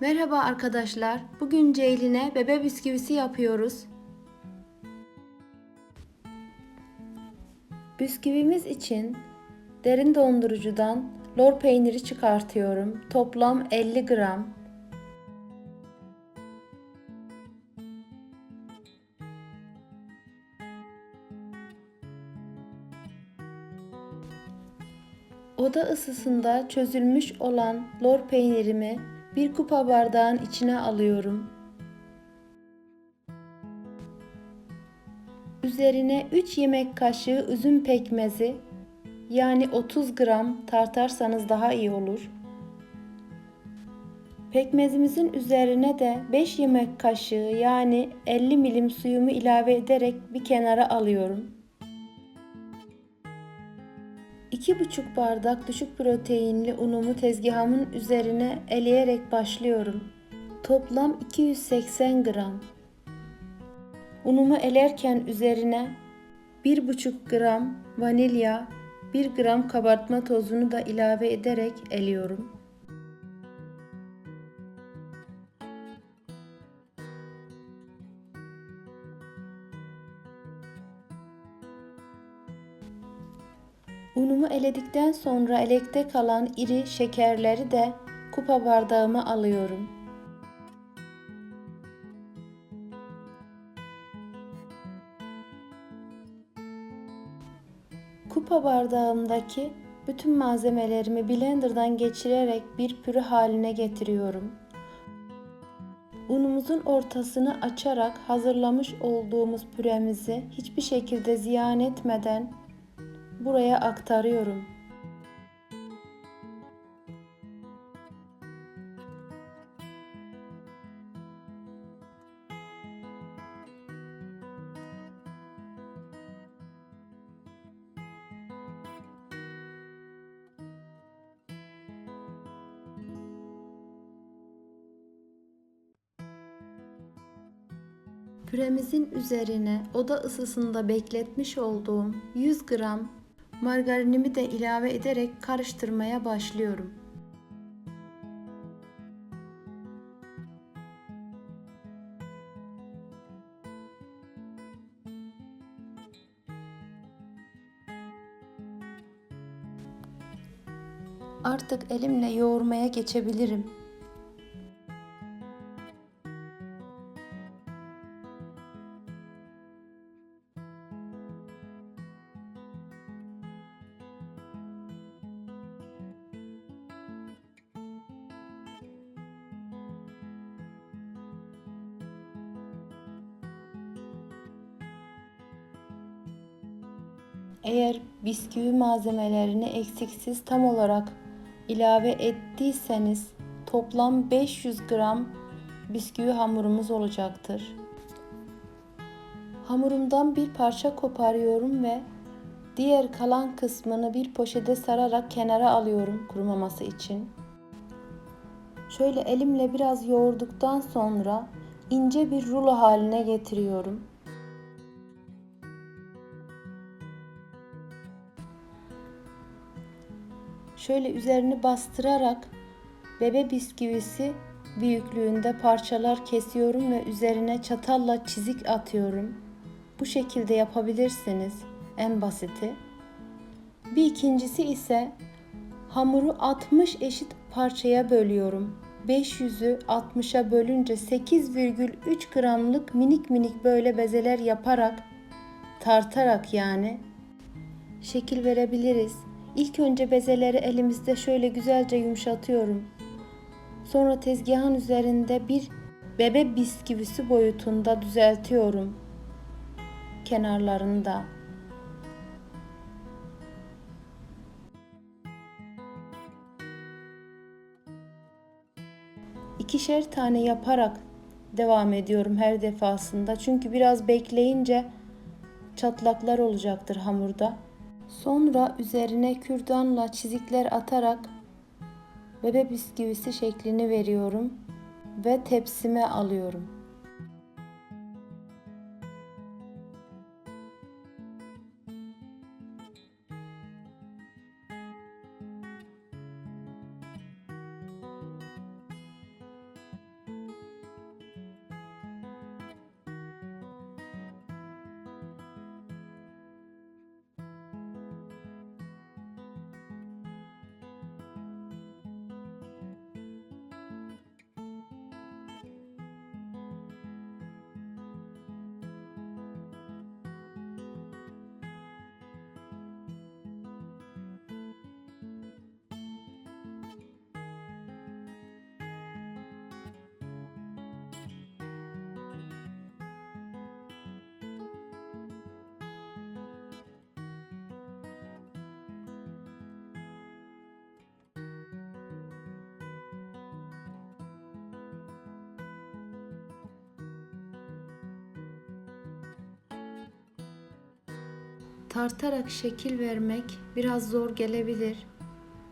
Merhaba arkadaşlar. Bugün Ceylin'e bebe bisküvisi yapıyoruz. Bisküvimiz için derin dondurucudan lor peyniri çıkartıyorum. Toplam 50 gram. Oda ısısında çözülmüş olan lor peynirimi bir kupa bardağın içine alıyorum. Üzerine 3 yemek kaşığı üzüm pekmezi yani 30 gram tartarsanız daha iyi olur. Pekmezimizin üzerine de 5 yemek kaşığı yani 50 milim suyumu ilave ederek bir kenara alıyorum. 2,5 bardak düşük proteinli unumu tezgahımın üzerine eleyerek başlıyorum. Toplam 280 gram. Unumu elerken üzerine 1,5 gram vanilya, 1 gram kabartma tozunu da ilave ederek eliyorum. Unumu eledikten sonra elekte kalan iri şekerleri de kupa bardağıma alıyorum. Kupa bardağımdaki bütün malzemelerimi blenderdan geçirerek bir püre haline getiriyorum. Unumuzun ortasını açarak hazırlamış olduğumuz püremizi hiçbir şekilde ziyan etmeden buraya aktarıyorum. Püremizin üzerine oda ısısında bekletmiş olduğum 100 gram margarinimi de ilave ederek karıştırmaya başlıyorum. Artık elimle yoğurmaya geçebilirim. Eğer bisküvi malzemelerini eksiksiz tam olarak ilave ettiyseniz toplam 500 gram bisküvi hamurumuz olacaktır. Hamurumdan bir parça koparıyorum ve diğer kalan kısmını bir poşete sararak kenara alıyorum kurumaması için. Şöyle elimle biraz yoğurduktan sonra ince bir rulo haline getiriyorum. Şöyle üzerini bastırarak bebe bisküvisi büyüklüğünde parçalar kesiyorum ve üzerine çatalla çizik atıyorum. Bu şekilde yapabilirsiniz. En basiti. Bir ikincisi ise hamuru 60 eşit parçaya bölüyorum. 500'ü 60'a bölünce 8,3 gramlık minik minik böyle bezeler yaparak tartarak yani şekil verebiliriz. İlk önce bezeleri elimizde şöyle güzelce yumuşatıyorum. Sonra tezgahın üzerinde bir bebe bisküvisi boyutunda düzeltiyorum. Kenarlarında. İkişer tane yaparak devam ediyorum her defasında. Çünkü biraz bekleyince çatlaklar olacaktır hamurda. Sonra üzerine kürdanla çizikler atarak bebe bisküvisi şeklini veriyorum ve tepsime alıyorum. Tartarak şekil vermek biraz zor gelebilir.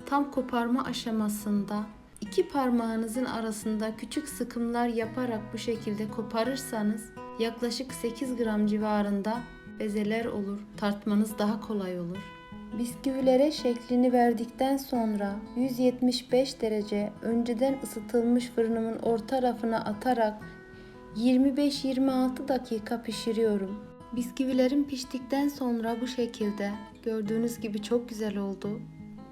Tam koparma aşamasında iki parmağınızın arasında küçük sıkımlar yaparak bu şekilde koparırsanız yaklaşık 8 gram civarında bezeler olur. Tartmanız daha kolay olur. Bisküvilere şeklini verdikten sonra 175 derece önceden ısıtılmış fırınımın orta rafına atarak 25-26 dakika pişiriyorum. Bisküvilerim piştikten sonra bu şekilde gördüğünüz gibi çok güzel oldu.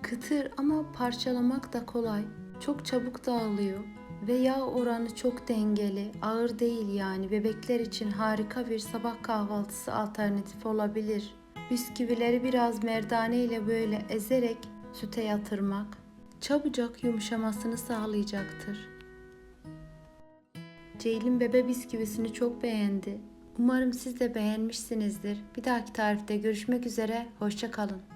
Kıtır ama parçalamak da kolay. Çok çabuk dağılıyor ve yağ oranı çok dengeli, ağır değil yani bebekler için harika bir sabah kahvaltısı alternatif olabilir. Bisküvileri biraz merdane ile böyle ezerek süte yatırmak çabucak yumuşamasını sağlayacaktır. Ceylin bebe bisküvisini çok beğendi. Umarım siz de beğenmişsinizdir. Bir dahaki tarifte görüşmek üzere, hoşça kalın.